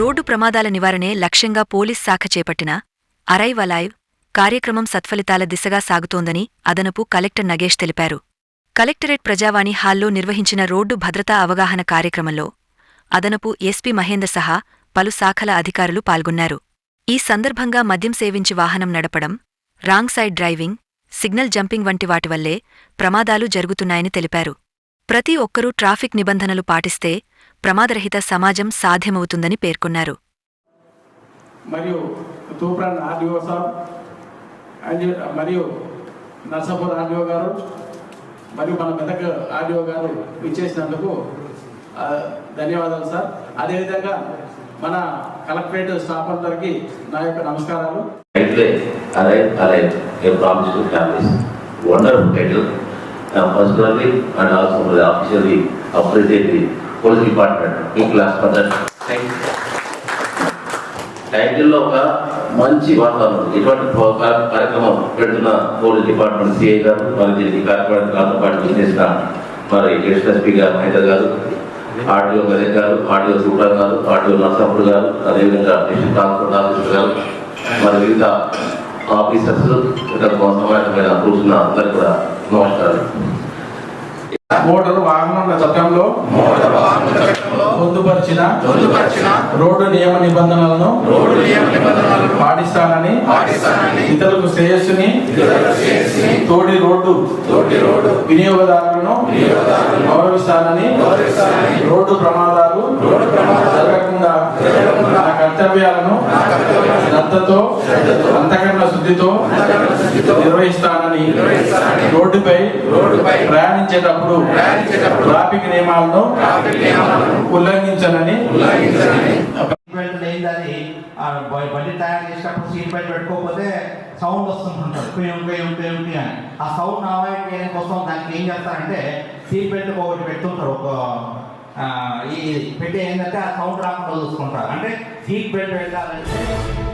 Road ప్రమాదాల నివారణే లక్ష్యంగా police శాఖ చేపట్టిన అరైవ్ అలైవ్ కార్యక్రమం సత్ఫలితాల దిశగా సాగుతోందని అదనపు కలెక్టర్ నగేష్ తెలిపారు. కలెక్టరేట్ ప్రజావాణి హాల్లో నిర్వహించిన రోడ్డు భద్రతా అవగాహన కార్యక్రమంలో అదనపు ఎస్పీ మహేందర్ సహా పలు శాఖల అధికారులు పాల్గొన్నారు. ఈ సందర్భంగా మద్యం సేవించి వాహనం నడపడం wrong side driving signal jumping వంటి వాటి వల్లే ప్రమాదాలు జరుగుతున్నాయని తెలిపారు. ప్రతి ఒక్కరూ ట్రాఫిక్ నిబంధనలు పాటిస్తే ప్రమాదరహిత సమాజం సాధ్యమవుతుందని పేర్కొన్నారు. మరియు తూప్రాన్ ఆర్డీఓ సార్ అండ్ మరియు నర్సాపూర్ ఆర్డీఓ గారు మరియు మన మెదక్ ఆర్డీఓ గారు ఇచ్చేసినందుకు ఆ, ధన్యవాదాలు సార్. అదేవిధంగా మన కలెక్టరేట్ స్టాఫ్ అందరికీ నా యొక్క నమస్కారాలు. Title. Uh, personally and also officially appreciate the class for that. Thank you. టైటిల్లో ఒక మంచి వాతావరణం ఇటువంటి కార్యక్రమం పెడుతున్న పోలీస్ డిపార్ట్మెంట్ సిఐ గారు మరి దీనికి కార్యక్రమానికి నాతో పాటు చేసిన మరి ఎస్ఎస్పీ గారు మహేందర్ గారు ఆర్డీఓ గణేష్ గారు ఆర్డీఓ సూపర్ గారు ఆర్డీఓ నరసాపుడు గారు అదేవిధంగా డిస్ట్రిక్ట్ ట్రాన్స్పోర్ట్ ఆఫీసర్ గారు మరి వివిధ ఆఫీసర్స్ ఇక్కడ సమావేశమైన కూర్చున్న అందరికీ కూడా నమస్కారం మోటారు వాహనముల చట్టంలో పొందుపరిచిన రోడ్డు నియమ నిబంధనలను పాటిస్తానని ఇతరులకు శ్రేయస్సుని తోడి రోడ్డు వినియోగదారులను గౌరవిస్తానని రోడ్డు ప్రమాదాలు జరగకుండా నా కర్తవ్యాలను శ్రద్ధతో అంతకరణ శుద్ధితో నిర్వహిస్తానని రోడ్డుపై ప్రయాణించేటప్పుడు ట్రాఫిక్ నియమాలను లేదని బ- బండి తయారు చేసినప్పుడు సీట్ బెల్ట్ పెట్టుకోకపోతే సౌండ్ వస్తుంటుంటుంది. కుయం కుయం కుయం కుయం అని. ఆ సౌండ్ అవాయిడ్ చేయడం కోసం దానికి ఏం చేస్తారంటే సీట్ బెల్ట్ ఒకటి పెడుతుంటారు. ఒక ఆ, ఈ పెట్టి ఏంటంటే ఆ సౌండ్ రాకుండా చూసుకుంటారు. అంటే సీట్ బెల్ట్ పెట్టాలంటే